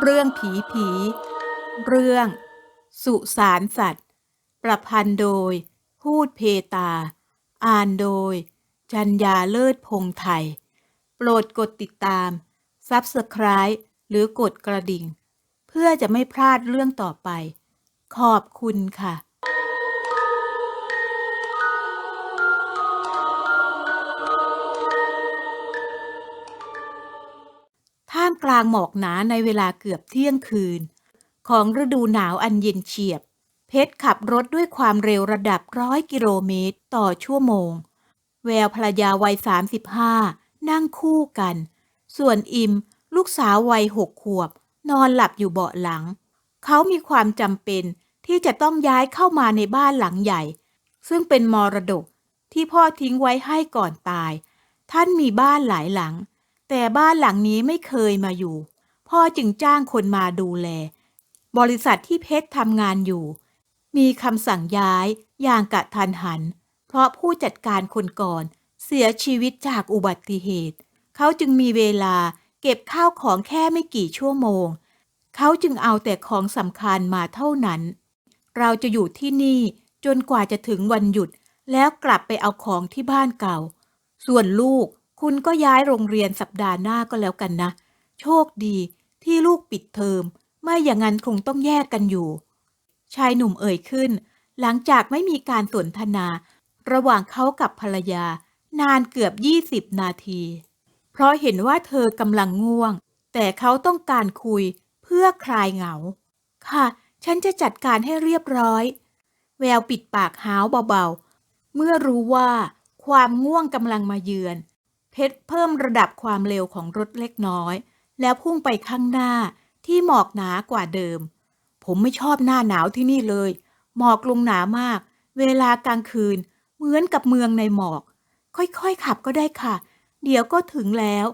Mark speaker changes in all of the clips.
Speaker 1: เรื่องผีผี เรื่อง สุสานสัตว์ ประพันธ์โดย พูดเพตา อ่านโดย จัญญาเลิศพงไทย โปรดกดติดตาม Subscribe หรือกดกระดิ่ง เพื่อจะไม่พลาดเรื่องต่อไป ขอบคุณค่ะ กลางหมอกหนาในเวลาเกือบเที่ยงคืน ของฤดูหนาวอันเย็นเฉียบ เพชรขับรถด้วยความเร็วระดับร้อยกิโลเมตรต่อชั่วโมง แววภรรยาวัย 35 นั่งคู่กัน ส่วนอิมลูกสาววัยหกขวบ นอนหลับอยู่เบาะหลัง เขามีความจำเป็นที่จะต้องย้ายเข้ามาในบ้านหลังใหญ่ ซึ่งเป็นมรดกที่พ่อทิ้งไว้ให้ก่อนตาย ท่านมีบ้านหลายหลัง แต่บ้านหลังนี้ไม่เคยมาอยู่ พ่อจึงจ้างคนมาดูแล บริษัทที่เพชรทำงานอยู่ มีคำสั่งย้ายอย่างกะทันหัน เพราะผู้จัดการคนก่อนเสียชีวิตจากอุบัติเหตุ เขาจึงมีเวลาเก็บข้าวของแค่ไม่กี่ชั่วโมง เขาจึงเอาแต่ของสำคัญมาเท่านั้น เราจะอยู่ที่นี่จนกว่าจะถึงวันหยุดแล้วกลับไปเอาของที่บ้านเก่า ส่วนลูก คุณก็ย้ายโรงเรียนสัปดาห์หน้าก็แล้วกันนะ โชคดีที่ลูกปิดเทอม ไม่อย่างนั้นคงต้องแยกกันอยู่ ชายหนุ่มเอ่ยขึ้น หลังจากไม่มีการสนทนา ระหว่างเขากับภรรยา นานเกือบ20นาที เพราะเห็นว่าเธอกำลังง่วง แต่เขาต้องการคุยเพื่อคลายเหงา ค่ะ ฉันจะจัดการให้เรียบร้อย แววปิดปากหาวเบาๆ เมื่อรู้ว่าความง่วงกำลังมาเยือน เพชรเพิ่มระดับความเร็วของรถเล็กน้อย แล้วพุ่งไปข้างหน้าที่หมอกหนากว่าเดิม ผมไม่ชอบหน้าหนาวที่นี่เลย หมอกลงหนามาก เวลากลางคืน เหมือนกับเมืองในหมอก ค่อยๆขับก็ได้ค่ะ เดี๋ยวก็ถึงแล้ว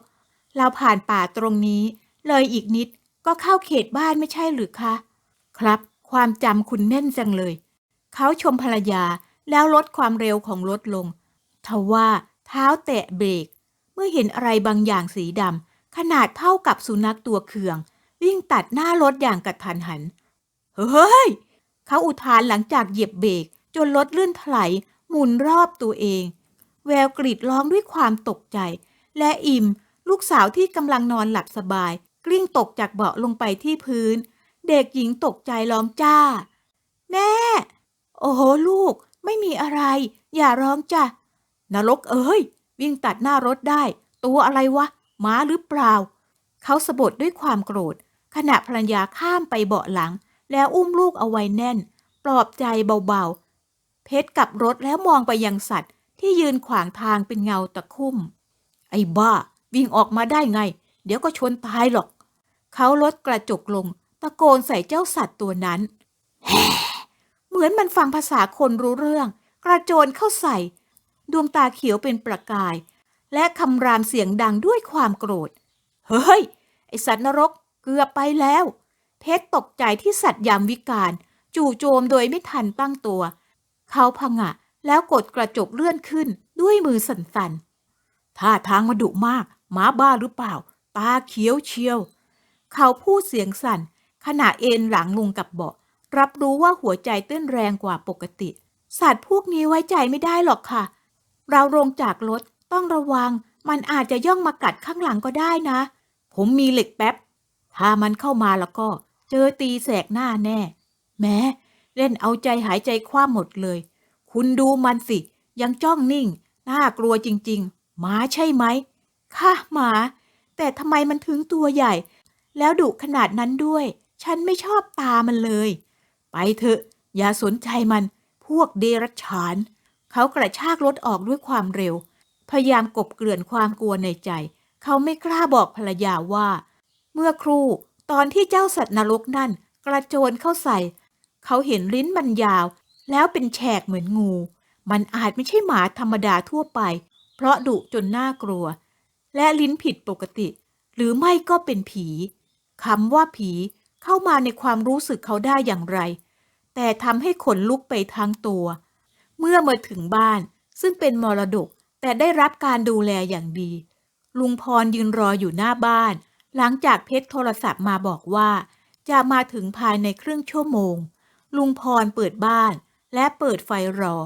Speaker 1: เราผ่านป่าตรงนี้ เลยอีกนิดก็เข้าเขตบ้านไม่ใช่หรือคะ ครับ ความจำคุณแน่นจังเลย เขาชมภรรยาแล้วลดความเร็วของรถลง ทว่าเท้าแตะเบรก มื่อเห็นอะไรบางอย่างสีดำขนาดเท่ากับสุนัขตัวเคือง วิ่งตัดหน้ารถอย่างกระทันหัน เฮ้ย เขาอุทานหลังจากเหยียบเบรกจนรถลื่นถลายหมุนรอบตัวเอง แววกรีดร้องด้วยความตกใจ และอิมลูกสาวที่กำลังนอนหลับสบาย กลิ้งตกจากเบาะลงไปที่พื้น เด็กหญิงตกใจร้องจ้า แม่ โอ้โหลูก ไม่มีอะไร อย่าร้องจ้ะนรกเอ้ย วิ่งตัดหน้ารถได้ ตัวอะไรวะหม้าหรือเปล่า เขาสะบดด้วยความโกรธ ขณะภรรยาข้ามไปเบาะหลัง แล้วอุ้มลูกเอาไว้แน่น ปลอบใจเบาๆ เพชรกลับรถแล้วมองไปยังสัตว์ ที่ยืนขวางทางเป็นเงาตะคุ่ม ไอ้บ้า วิ่งออกมาได้ไง เดี๋ยวก็ชนตายหรอก เขาลดกระจกลง ตะโกนใส่เจ้าสัตว์ตัวนั้น เหมือนมันฟังภาษาคนรู้เรื่อง กระโจนเข้าใส่ ดวงตาเขียวเป็นประกาย และคำรามเสียงดังด้วยความโกรธ เฮ้ย ไอสัตว์นรกเกือบไปแล้ว เพชรตกใจที่สัตว์ยามวิการจู่โจมโดยไม่ทันตั้งตัว เขาพังะแล้วกดกระจกเลื่อนขึ้นด้วยมือสั่นๆท่าทางมาดุมากหมาบ้าหรือเปล่า ตาเขียวเชียว เขาพูดเสียงสั่น ขณะเอนหลังลงกับเบาะ รับรู้ว่าหัวใจเต้นแรงกว่าปกติ สัตว์พวกนี้ไว้ใจไม่ได้หรอกค่ะ เราลงจากรถต้องระวัง มันอาจจะย่องมากัดข้างหลังก็ได้นะ ผมมีเหล็กแป๊บ ถ้ามันเข้ามาแล้วก็ เจอตีแสกหน้าแน่ แม้ เล่นเอาใจหายใจคว้าหมดเลย คุณดูมันสิ ยังจ้องนิ่ง น่ากลัวจริง ๆ หมาใช่ไหม ค่ะหมา แต่ทำไมมันถึงตัวใหญ่ แล้วดุขนาดนั้นด้วย ฉันไม่ชอบตามันเลย ไปเถอะ อย่าสนใจมัน พวกเดรัจฉาน เขากระชากรถออกด้วยความเร็ว พยายามกบเกลื่อนความกลัวในใจ เขาไม่กล้าบอกภรรยาว่า เมื่อครู่ตอนที่เจ้าสัตว์นรกนั่น กระโจนเข้าใส่ เขาเห็นลิ้นมันยาว แล้วเป็นแฉกเหมือนงู มันอาจไม่ใช่หมาธรรมดาทั่วไป เพราะดุจนน่ากลัว และลิ้นผิดปกติ หรือไม่ก็เป็นผีคำว่าผีเข้ามาในความรู้สึกเขาได้อย่างไร แต่ทำให้ขนลุกไปทั้งตัว เมื่อมาถึงบ้าน ซึ่งเป็นมรดกแต่ได้รับการดูแลอย่างดี ลุงพรยืนรออยู่หน้าบ้าน หลังจากเพชรโทรศัพท์มาบอกว่า จะมาถึงภายในครึ่งชั่วโมง ลุงพรเปิดบ้านและเปิดไฟรอ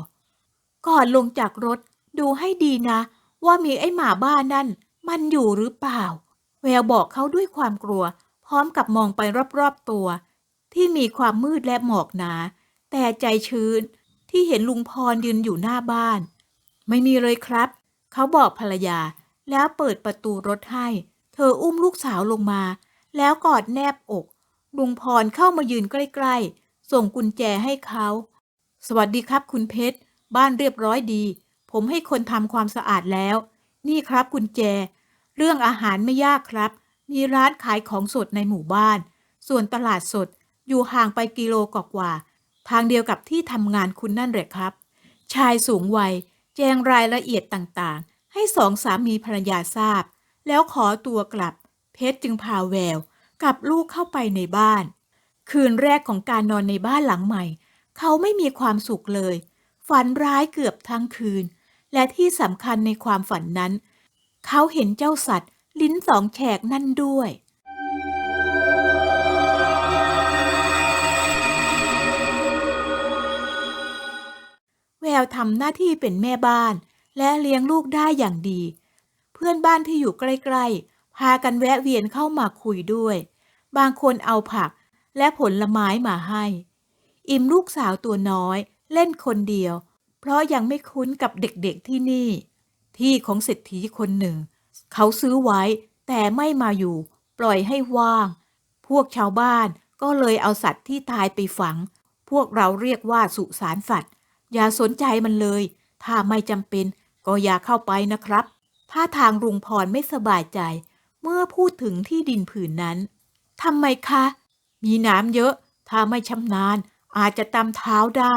Speaker 1: ก่อนลงจากรถดูให้ดีนะ ว่ามีไอ้หมาบ้านนั่น มันอยู่หรือเปล่า แววบอกเขาด้วยความกลัว พร้อมกับมองไปรอบๆตัว ที่มีความมืดและหมอกหนา แต่ใจชื้น ที่เห็นลุงพรยืนอยู่หน้าบ้าน ไม่มีเลยครับ เขาบอกภรรยา แล้วเปิดประตูรถให้ เธออุ้มลูกสาวลงมา แล้วกอดแนบอก ลุงพรเข้ามายืนใกล้ๆ ส่งกุญแจให้เขา สวัสดีครับคุณเพชร บ้านเรียบร้อยดี ผมให้คนทำความสะอาดแล้ว นี่ครับกุญแจ เรื่องอาหารไม่ยากครับ มีร้านขายของสดในหมู่บ้าน ส่วนตลาดสดอยู่ห่างไปกิโลกว่าๆ ทางเดียวกับที่ทำงานคุณนั่นแหละครับ ชายสูงวัย แจ้งรายละเอียดต่างๆ ให้สองสามีภรรยาทราบ แล้วขอตัวกลับ เพชรจึงพาแวว กับลูกเข้าไปในบ้าน คืนแรกของการนอนในบ้านหลังใหม่ เขาไม่มีความสุขเลย ฝันร้ายเกือบทั้งคืน และที่สำคัญในความฝันนั้น เขาเห็นเจ้าสัตว์ ลิ้นสองแฉกนั่นด้วย ววทำหน้าที่เป็นแม่บ้าน และเลี้ยงลูกได้อย่างดี เพื่อนบ้านที่อยู่ใกล้ๆ พากันแวะเวียนเข้ามาคุยด้วย บางคนเอาผักและผลไม้มาให้ อิมลูกสาวตัวน้อยเล่นคนเดียว เพราะยังไม่คุ้นกับเด็กๆที่นี่ ที่ของเศรษฐีคนหนึ่ง เขาซื้อไว้แต่ไม่มาอยู่ ปล่อยให้ว่าง พวกชาวบ้านก็เลยเอาสัตว์ที่ตายไปฝัง พวกเราเรียกว่าสุสานสัตว์ อย่าสนใจมันเลย ถ้าไม่จำเป็น ก็อย่าเข้าไปนะครับถ้าทางลุงพรไม่สบายใจ เมื่อพูดถึงที่ดินผืนนั้นทำไมคะ มีน้ำเยอะ ถ้าไม่ชำนาญ อาจจะตำเท้าได้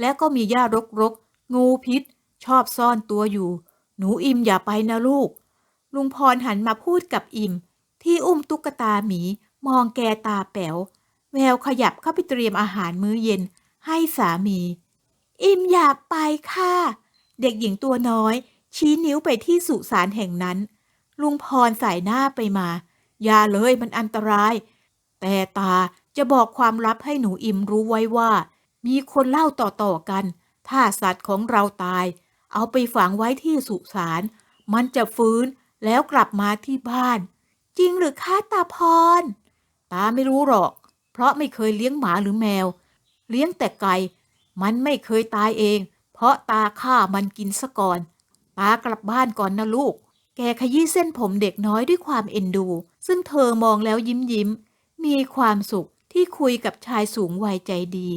Speaker 1: และก็มีหญ้ารกๆงูพิษ ชอบซ่อนตัวอยู่ หนูอิมอย่าไปนะลูก ลุงพรหันมาพูดกับอิม ที่อุ้มตุ๊กตาหมี มองแกตาแป๋ว แววขยับเข้าไปเตรียมอาหารมื้อเย็น ให้สามี อิมอยากไปค่ะ เด็กหญิงตัวน้อย ชี้นิ้วไปที่สุสานแห่งนั้น ลุงพรสายหน้าไปมา อย่าเลยมันอันตราย แต่ตาจะบอกความลับให้หนูอิมรู้ไว้ว่า มีคนเล่าต่อๆกัน ถ้าสัตว์ของเราตาย เอาไปฝังไว้ที่สุสานมันจะฟื้นแล้วกลับมาที่บ้าน จริงหรือคะตาพร ตาไม่รู้หรอก เพราะไม่เคยเลี้ยงหมาหรือแมว เลี้ยงแต่ไก่ มันไม่เคยตายเอง เพราะตาฆ่ามันกินซะก่อน ตากลับบ้านก่อนนะลูก แกขยี้เส้นผมเด็กน้อยด้วยความเอ็นดู ซึ่งเธอมองแล้วยิ้มยิ้ม มีความสุขที่คุยกับชายสูงวัยใจดี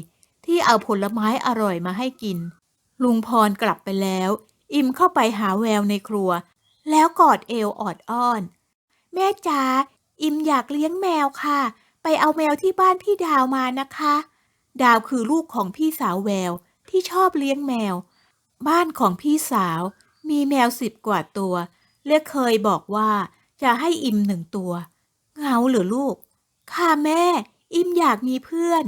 Speaker 1: ที่เอาผลไม้อร่อยมาให้กิน ลุงพรกลับไปแล้ว อิมเข้าไปหาแววในครัว แล้วกอดเอวออดอ้อน แม่จ๋าอิมอยากเลี้ยงแมวค่ะ ไปเอาแมวที่บ้านพี่ดาวมานะคะ ดาวคือลูกของพี่สาวแววที่ชอบเลี้ยงแมว บ้านของพี่สาวมีแมวสิบกว่าตัว และเคยบอกว่าจะให้อิมหนึ่งตัวเหงาเหรือลูก ค่ะแม่ อิมอยากมีเพื่อน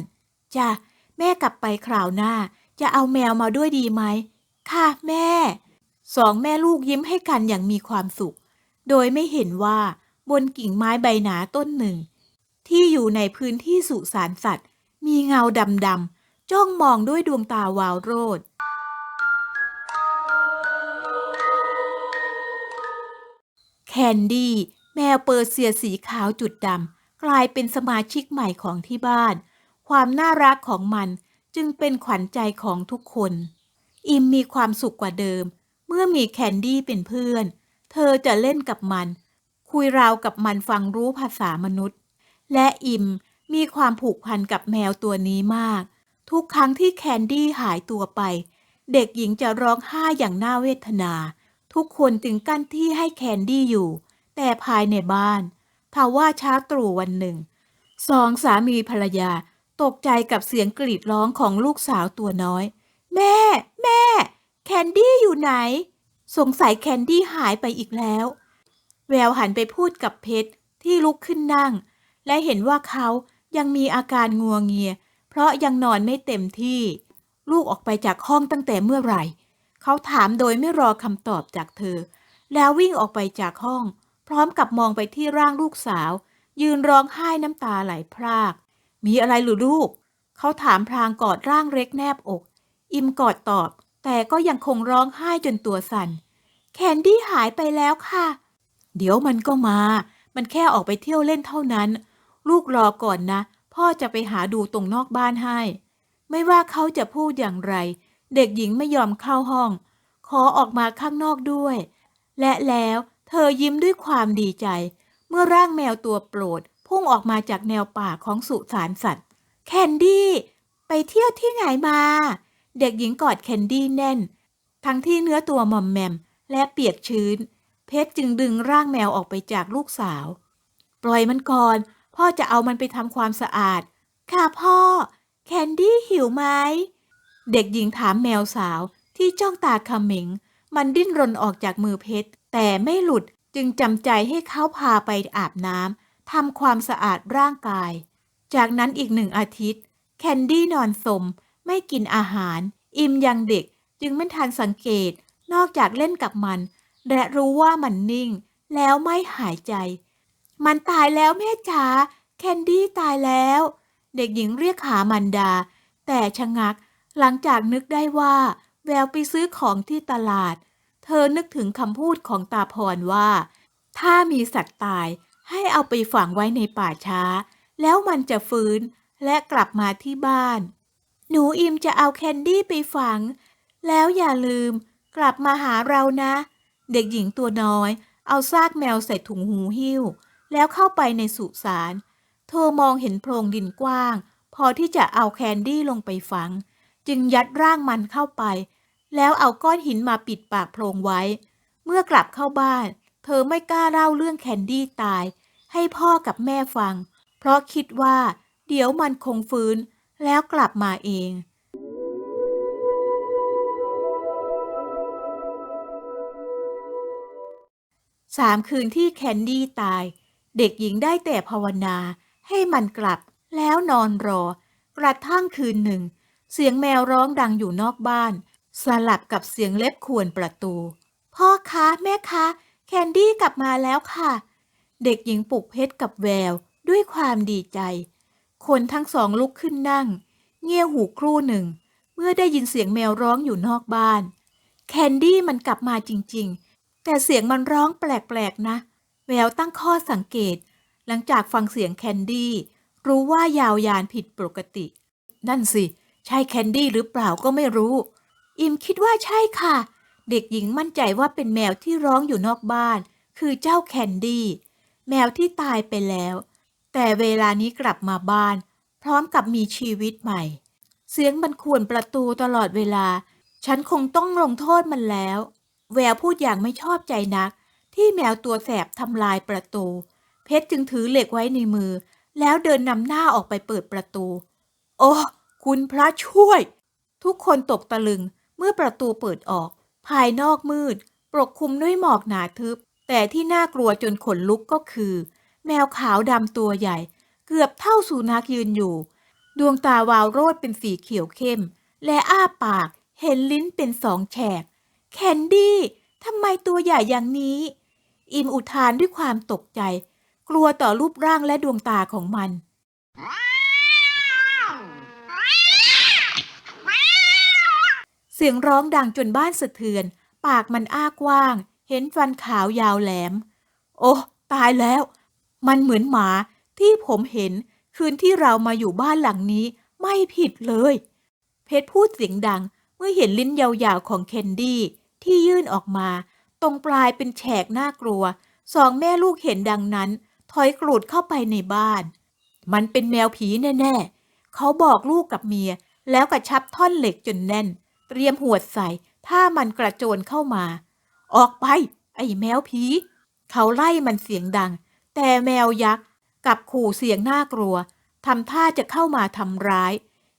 Speaker 1: จ้ะ แม่กลับไปคราวหน้า จะเอาแมวมาด้วยดีไหม ค่ะแม่ สองแม่ลูกยิ้มให้กันอย่างมีความสุข โดยไม่เห็นว่าบนกิ่งไม้ใบหนาต้นหนึ่ง ที่อยู่ในพื้นที่สุสานสัตว์ มีเงาดำๆจ้องมองด้วยดวงตาวาวโรด แคนดี้แมวเปอร์เซียสีขาวจุดดำกลายเป็นสมาชิกใหม่ของที่บ้าน ความน่ารักของมันจึงเป็นขวัญใจของทุกคน อิมมีความสุขกว่าเดิม เมื่อมีแคนดี้เป็นเพื่อน เธอจะเล่นกับมัน คุยราวกับมันฟังรู้ภาษามนุษย์ และอิม มีความผูกพันกับแมวตัวนี้มาก ทุกครั้งที่แคนดี้หายตัวไป เด็กหญิงจะร้องไห้อย่างน่าเวทนา ทุกคนจึงกั้นที่ให้แคนดี้อยู่ แต่ภายในบ้านทว่าช้าตรู่วันหนึ่ง สองสามีภรรยาตกใจกับเสียงกรีดร้องของลูกสาวตัวน้อย แม่ แม่ แคนดี้อยู่ไหน สงสัยแคนดี้หายไปอีกแล้ว แววหันไปพูดกับเพชรที่ลุกขึ้นนั่ง และเห็นว่าเขา ยังมีอาการงัวเงีย เพราะยังนอนไม่เต็มที่ ลูกออกไปจากห้องตั้งแต่เมื่อไหร่ เขาถามโดยไม่รอคำตอบจากเธอ แล้ววิ่งออกไปจากห้อง พร้อมกับมองไปที่ร่างลูกสาว ยืนร้องไห้น้ำตาไหลพราก มีอะไรหรือลูก เขาถามพลางกอดร่างเล็กแนบอก อิมกอดตอบ แต่ก็ยังคงร้องไห้จนตัวสั่น แคนดี้หายไปแล้วค่ะ เดี๋ยวมันก็มา มันแค่ออกไปเที่ยวเล่นเท่านั้น ลูกรอก่อนนะ พ่อจะไปหาดูตรงนอกบ้านให้ ไม่ว่าเขาจะพูดอย่างไร เด็กหญิงไม่ยอมเข้าห้อง ขอออกมาข้างนอกด้วย และแล้วเธอยิ้มด้วยความดีใจ เมื่อร่างแมวตัวโปรด พุ่งออกมาจากแนวป่าของสุสานสัตว์ แคนดี้ ไปเที่ยวที่ไหนมา เด็กหญิงกอดแคนดี้แน่น ทั้งที่เนื้อตัวมอมแมม และเปียกชื้น เพชรจึงดึงร่างแมวออกไปจากลูกสาว ปล่อยมันก่อน พ่อจะเอามันไปทำความสะอาด ค่ะพ่อ แคนดี้หิวไหม เด็กหญิงถามแมวสาวที่จ้องตาขมิง มันดิ้นรนออกจากมือเพชร แต่ไม่หลุดจึงจำใจให้เขาพาไปอาบน้ำทำความสะอาดร่างกาย จากนั้นอีกหนึ่งอาทิตย์ แคนดี้นอนสม ไม่กินอาหาร อิ่มยังเด็กจึงไม่ทันสังเกต นอกจากเล่นกับมัน และรู้ว่ามันนิ่ง แล้วไม่หายใจ มันตายแล้วแม่จ๋าแคนดี้ตายแล้ว เด็กหญิงเรียกหามันดา แต่ชะงักหลังจากนึกได้ว่า แววไปซื้อของที่ตลาด เธอนึกถึงคำพูดของตาพรว่า ถ้ามีสัตว์ตายให้เอาไปฝังไว้ในป่าช้า แล้วมันจะฟื้นและกลับมาที่บ้าน หนูอิมจะเอาแคนดี้ไปฝัง แล้วอย่าลืมกลับมาหาเรานะ เด็กหญิงตัวน้อย เอาซากแมวใส่ถุงหูหิ้ว แล้วเข้าไปในสุสาน เธอมองเห็นโพรงดินกว้าง พอที่จะเอาแคนดี้ลงไปฝัง จึงยัดร่างมันเข้าไป แล้วเอาก้อนหินมาปิดปากโพรงไว้ เมื่อกลับเข้าบ้าน เธอไม่กล้าเล่าเรื่องแคนดี้ตาย ให้พ่อกับแม่ฟัง เพราะคิดว่า เดี๋ยวมันคงฟื้น แล้วกลับมาเองสามคืนที่แคนดี้ตาย เด็กหญิงได้แต่ภาวนา ให้มันกลับ แล้วนอนรอ กระทั่งคืนหนึ่ง เสียงแมวร้องดังอยู่นอกบ้าน สลับกับเสียงเล็บขวนประตู พ่อคะแม่คะแคนดี้กลับมาแล้วค่ะ เด็กหญิงปลุกเพชรกับแววด้วยความดีใจ คนทั้งสองลุกขึ้นนั่ง เงี่ยหูครู่หนึ่ง เมื่อได้ยินเสียงแมวร้องอยู่นอกบ้าน แคนดี้มันกลับมาจริง ๆ แต่เสียงมันร้องแปลก ๆ นะ แววตั้งข้อสังเกต หลังจากฟังเสียงแคนดี้รู้ว่ายาวยานผิดปกติ นั่นสิ ใช่แคนดี้หรือเปล่าก็ไม่รู้ อิมคิดว่าใช่ค่ะ เด็กหญิงมั่นใจว่าเป็นแมวที่ร้องอยู่นอกบ้าน คือเจ้าแคนดี้แมวที่ตายไปแล้ว แต่เวลานี้กลับมาบ้าน พร้อมกับมีชีวิตใหม่ เสียงมันข่วนประตูตลอดเวลา ฉันคงต้องลงโทษมันแล้ว แววพูดอย่างไม่ชอบใจนัก ที่แมวตัวแสบทำลายประตู เพชรจึงถือเหล็กไว้ในมือ แล้วเดินนำหน้าออกไปเปิดประตู โอ้คุณพระช่วย ทุกคนตกตะลึงเมื่อประตูเปิดออก ภายนอกมืด ปกคลุมด้วยหมอกหนาทึบ แต่ที่น่ากลัวจนขนลุกก็คือ แมวขาวดำตัวใหญ่ เกือบเท่าสุนัขยืนอยู่ ดวงตาวาวโรดเป็นสีเขียวเข้ม และอ้าปากเห็นลิ้นเป็นสองแฉกแคนดี้ทำไมตัวใหญ่อย่างนี้ อิมอุทานด้วยความตกใจ กลัวต่อรูปร่างและดวงตาของมัน เสียงร้องดังจนบ้านสะเทือน ปากมันอ้ากว้าง เห็นฟันขาวยาวแหลม โอ้ตายแล้ว มันเหมือนหมาที่ผมเห็นคืนที่เรามาอยู่บ้านหลังนี้ไม่ผิดเลย เพชรพูดเสียงดังเมื่อเห็นลิ้นยาวๆของเคนดี้ที่ยื่นออกมา ตรงปลายเป็นแฉกน่ากลัว สองแม่ลูกเห็นดังนั้น ถอยกรูดเข้าไปในบ้าน มันเป็นแมวผีแน่ๆ เขาบอกลูกกับเมีย แล้วกระชับท่อนเหล็กจนแน่น เตรียมหวดใส่ ถ้ามันกระโจนเข้ามา ออกไป ไอ้แมวผี เขาไล่มันเสียงดัง แต่แมวยักษ์กับขู่เสียงน่ากลัวทำท่าจะเข้ามาทำร้าย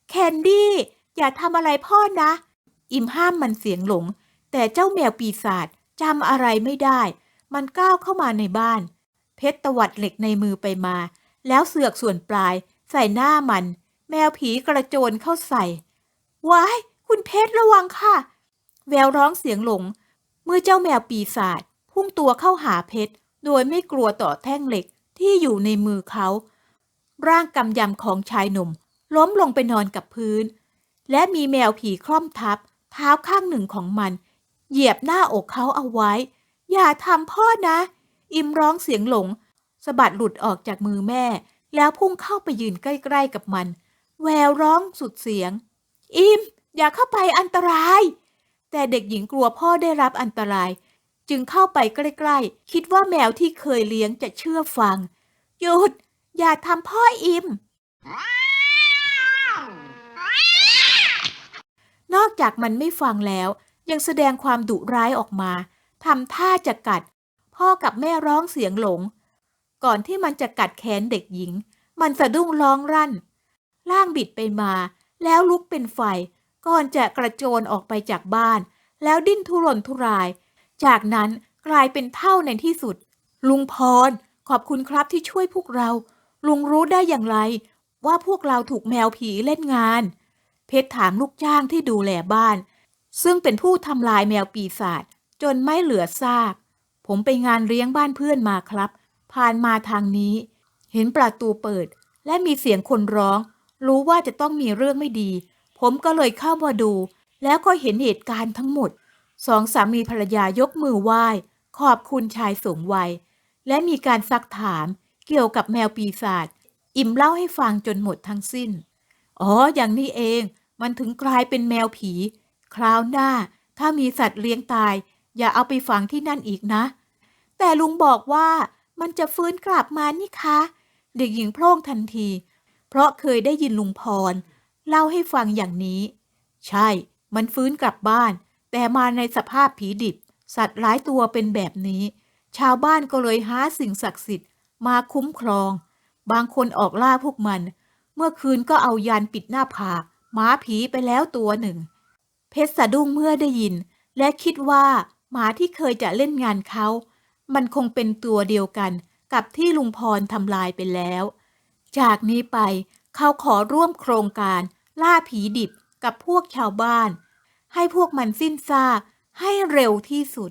Speaker 1: แคนดี้ อย่าทำอะไรพ่อนะ อิมห้ามมันเสียงหลง แต่เจ้าแมวปีศาจ จำอะไรไม่ได้ มันก้าวเข้ามาในบ้าน เพชรตวัดเหล็กในมือไปมา แล้วเสือกส่วนปลาย ใส่หน้ามัน แมวผีกระโจนเข้าใส่ว้ายคุณเพชรระวังค่ะ แววร้องเสียงหลง เมื่อเจ้าแมวปีศาจพุ่งตัวเข้าหาเพชร โดยไม่กลัวต่อแท่งเหล็กที่อยู่ในมือเขา ร่างกำยำของชายหนุ่ม ล้มลงไปนอนกับพื้น และมีแมวผีคล่อมทับ เท้าข้างหนึ่งของมัน เหยียบหน้าอกเขาเอาไว้ อย่าทำพ่อนะ อิมร้องเสียงหลงสะบัดหลุดออกจากมือแม่ แล้วพุ่งเข้าไปยืนใกล้ๆกับมัน แววร้องสุดเสียง อิม อย่าเข้าไปอันตราย แต่เด็กหญิงกลัวพ่อได้รับอันตราย จึงเข้าไปใกล้ๆ คิดว่าแมวที่เคยเลี้ยงจะเชื่อฟัง หยุด อย่าทำพ่ออิมนอกจากมันไม่ฟังแล้ว ยังแสดงความดุร้ายออกมาทำท่าจะกัด พ่อกับแม่ร้องเสียงหลง ก่อนที่มันจะกัดแขนเด็กหญิง มันสะดุ้งร้องรั่น ล่างบิดไปมา แล้วลุกเป็นไฟ ก่อนจะกระโจนออกไปจากบ้าน แล้วดิ้นทุรนทุราย จากนั้นกลายเป็นเท่าในที่สุด ลุงพร ขอบคุณครับที่ช่วยพวกเรา ลุงรู้ได้อย่างไร ว่าพวกเราถูกแมวผีเล่นงาน เพชรถามลูกจ้างที่ดูแลบ้าน ซึ่งเป็นผู้ทำลายแมวปีศาจจนไม่เหลือซาก ผมไปงานเลี้ยงบ้านเพื่อนมาครับ ผ่านมาทางนี้ เห็นประตูเปิด และมีเสียงคนร้อง รู้ว่าจะต้องมีเรื่องไม่ดี ผมก็เลยเข้ามาดู แล้วก็เห็นเหตุการณ์ทั้งหมด สองสามีภรรยายกมือไหว้ ขอบคุณชายสูงวัย และมีการซักถามเกี่ยวกับแมวปีศาจ อิ่มเล่าให้ฟังจนหมดทั้งสิ้น อ๋อ อย่างนี้เอง มันถึงกลายเป็นแมวผี คราวหน้า ถ้ามีสัตว์เลี้ยงตาย อย่าเอาไปฝังที่นั่นอีกนะ แต่ลุงบอกว่ามันจะฟื้นกลับมานี่คะ เด็กหญิงโพล่งทันที เพราะเคยได้ยินลุงพร เล่าให้ฟังอย่างนี้ ใช่ มันฟื้นกลับบ้าน แต่มาในสภาพผีดิบ สัตว์หลายตัวเป็นแบบนี้ ชาวบ้านก็เลยหาสิ่งศักดิ์สิทธิ์ มาคุ้มครอง บางคนออกล่าพวกมัน เมื่อคืนก็เอายันปิดหน้าผากหมาผีไปแล้วตัวหนึ่ง เพชรสะดุ้งเมื่อได้ยิน และคิดว่าหมาที่เคยจะเล่นงานเขา มันคงเป็นตัวเดียวกันกับที่ลุงพรทำลายไปแล้ว จากนี้ไปเขาขอร่วมโครงการล่าผีดิบกับพวกชาวบ้าน ให้พวกมันสิ้นซากให้เร็วที่สุด